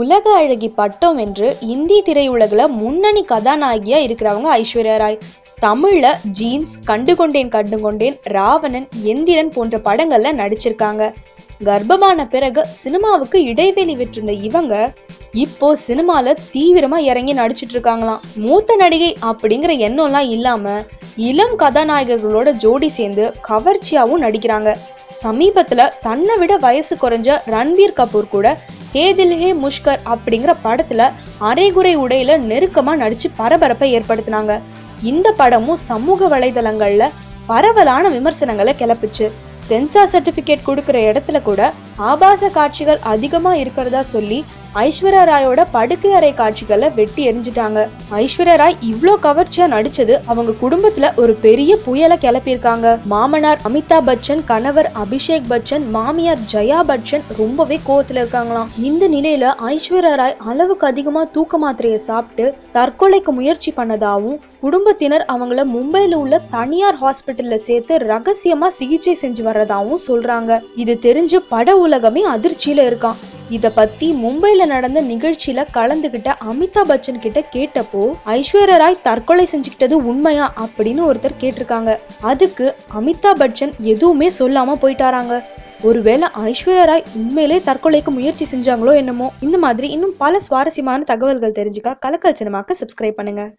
உலக அழகி பட்டம் என்று இந்தி திரையுலகில் முன்னணி கதாநாயகியாக இருக்கிறவங்க ஐஸ்வர்யா ராய். தமிழில் ஜீன்ஸ் கண்டுகொண்டேன் கண்டுகொண்டேன் ராவணன் எந்திரன் போன்ற படங்களில் நடிச்சிருக்காங்க. கர்ப்பமான பிறகு சினிமாவுக்கு இடைவெளி விட்டிருந்த இவங்க இப்போ சினிமால தீவிரமா இறங்கி நடிச்சிட்டு இருக்காங்களாம். மூத்த நடிகை அப்படிங்கிற எண்ணம்லாம் இல்லாம இளம் கதாநாயகர்களோட ஜோடி சேர்ந்து கவர்ச்சியாகவும் நடிக்கிறாங்க. சமீபத்துல தன்னை விட வயசு குறைஞ்ச ரன்வீர் கபூர் கூட ஹே ஹே முஷ்கர் அப்படிங்கிற படத்துல அரைகுறை உடையில நெருக்கமா நடிச்சு பரபரப்பை ஏற்படுத்தினாங்க. இந்த படமும் சமூக வலைதளங்கள்ல பரவலான விமர்சனங்களை கிளப்பிச்சு. சென்சார் சர்டிபிகேட் கொடுக்கிற இடத்துல கூட ஆபாச காட்சிகள் அதிகமா இருக்கிறதா சொல்லி ஐஸ்வர்யா ராயோட படுக்கை அறை காட்சிகளை வெட்டி எரிஞ்சிட்டாங்க ஐஸ்வர்யா ராய் இவ்ளோ கவர்ச்சியா நடிச்சது அவங்க குடும்பத்துல ஒரு பெரிய புயலை கிளப்பியிருக்காங்க. மாமனார் அமிதாப் பச்சன் கணவர் அபிஷேக் பச்சன் மாமியார் ஜெயா பச்சன் ரொம்பவே கோவத்துல இருக்காங்களாம். இந்த நிலையில ஐஸ்வர்யா ராய் அளவுக்கு அதிகமா தூக்க மாத்திரையை சாப்பிட்டு தற்கொலைக்கு முயற்சி பண்ணதாவும் குடும்பத்தினர் அவங்கள மும்பையில உள்ள தனியார் ஹாஸ்பிட்டல்ல சேர்த்து ரகசியமா சிகிச்சை செஞ்சு வர்றதாவும் சொல்றாங்க. இது தெரிஞ்சு பட உலகமே அதிர்ச்சியில இருக்கான் இதை பத்தி மும்பைல நடந்த நிகழ்ச்சியில கலந்துகிட்ட அமிதாப் பச்சன் கிட்ட கேட்டப்போ ஐஸ்வர்யா ராய் தற்கொலை செஞ்சுக்கிட்டது உண்மையா? அப்படின்னு ஒருத்தர் கேட்டிருக்காங்க. அதுக்கு அமிதாப் பச்சன் எதுவுமே சொல்லாம போயிட்டாராங்க. ஒருவேளை ஐஸ்வர்யா ராய் உண்மையிலே தற்கொலைக்கு முயற்சி செஞ்சாங்களோ என்னமோ. இந்த மாதிரி இன்னும் பல சுவாரஸ்யமான தகவல்கள் தெரிஞ்சுக்க கலக்கல் சினிமாக்கு சப்ஸ்கிரைப் பண்ணுங்க.